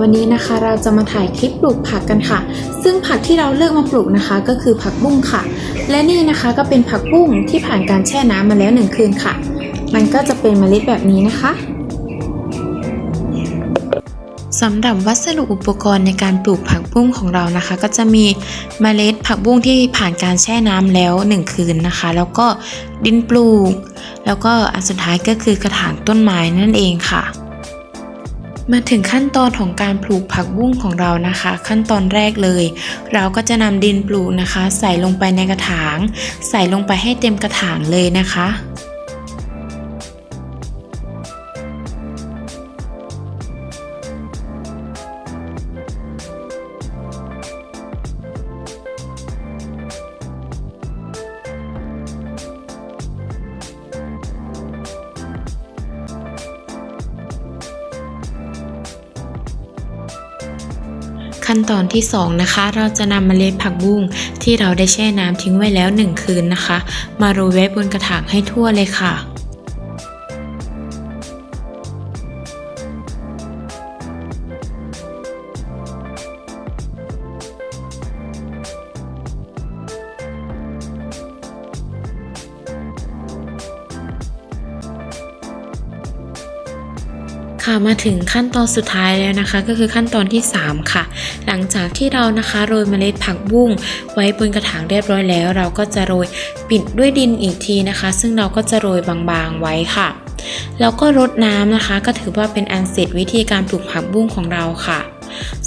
วันนี้นะคะเราจะมาถ่ายคลิปปลูกผักกันค่ะ ซึ่งผักที่เราเลือกมาปลูกนะคะก็คือผักบุ้งค่ะ และนี่นะคะก็เป็นผักบุ้งที่ผ่านการแช่น้ำมาแล้วหนึ่งคืนค่ะ มันก็จะเป็นเมล็ดแบบนี้นะคะสำหรับวัสดุอุปกรณ์ในการปลูกผักบุ้งของเรานะคะ ก็จะมีเมล็ดผักบุ้งที่ผ่านการแช่น้ำแล้วหนึ่งคืนนะคะ แล้วก็ดินปลูก แล้วก็อันสุดท้ายก็คือกระถางต้นไม้นั่นเองค่ะ มาถึงขั้นตอนของการปลูกผักบุ้งของเรานะคะ ขั้นตอนแรกเลย เราก็จะนำดินปลูกนะคะ ใส่ลงไปในกระถาง ใส่ลงไปให้เต็มกระถางเลยนะคะ ขั้นตอนที่ 2 นะคะ เราจะนำมเมล็ดผักบุ้งที่เราได้แช่น้ำทิ้งไว้แล้ว 1 คืนนะคะ มาโรยไว้บนกระถางให้ทั่วเลยค่ะ ค่ะมาถึงขั้นตอนสุดท้ายแล้วนะคะ ก็คือขั้นตอนที่ 3 ค่ะ หลังจากที่เรานะคะโรยเมล็ดผักบุ้งไว้บนกระถางเรียบร้อยแล้ว เราก็จะโรยปิดด้วยดินอีกทีนะคะ ซึ่งเราก็จะโรยบางๆไว้ค่ะ แล้วก็รดน้ำนะคะ ก็ถือว่าเป็นอันเสร็จวิธีการปลูกผักบุ้งของเราค่ะ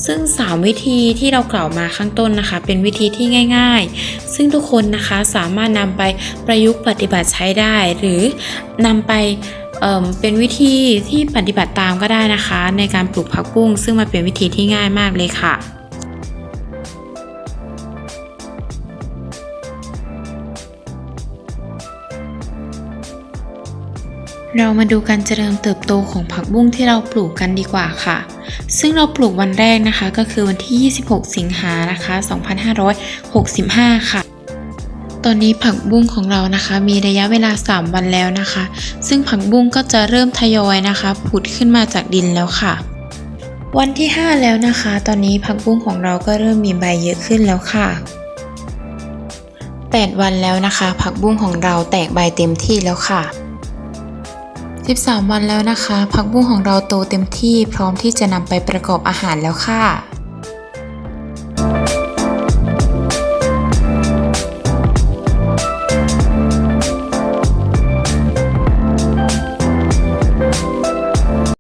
ซึ่ง 3 วิธีที่เรากล่าวมาข้างต้นนะคะ เป็นวิธีที่ง่าย ๆ ซึ่งทุกคนนะคะสามารถนำไปประยุกต์ปฏิบัติใช้ได้ หรือนำไป เเป็นวิธีที่ปฏิบัติตามก็ได้นะคะ ในการปลูกผักบุ้งซึ่งมันเป็นวิธีที่ง่ายมากเลยค่ะเรามาดูการเจริญเติบโตของผักบุ้งที่เราปลูกกันดีกว่าค่ะ ซึ่งเราปลูกวันแรกนะคะก็คือวันที่ 26 สิงหานะคะ 2565 ค่ะ ตอนนี้ผักบุ้งของเรานะคะ มีระยะเวลา 3 วันแล้วนะคะ ซึ่งผักบุ้งก็จะเริ่มทยอยนะคะ ผุดขึ้นมาจากดินแล้วค่ะ วันที่ 5 แล้วนะคะ ตอนนี้ผักบุ้งของเราก็เริ่มมีใบเยอะขึ้นแล้วค่ะ 8 วันแล้วนะคะ ผักบุ้งของเราแตกใบเต็มที่แล้วค่ะ 13 วันแล้วนะคะ ผักบุ้งของเราโตเต็มที่พร้อมที่จะนำไปประกอบอาหารแล้วค่ะ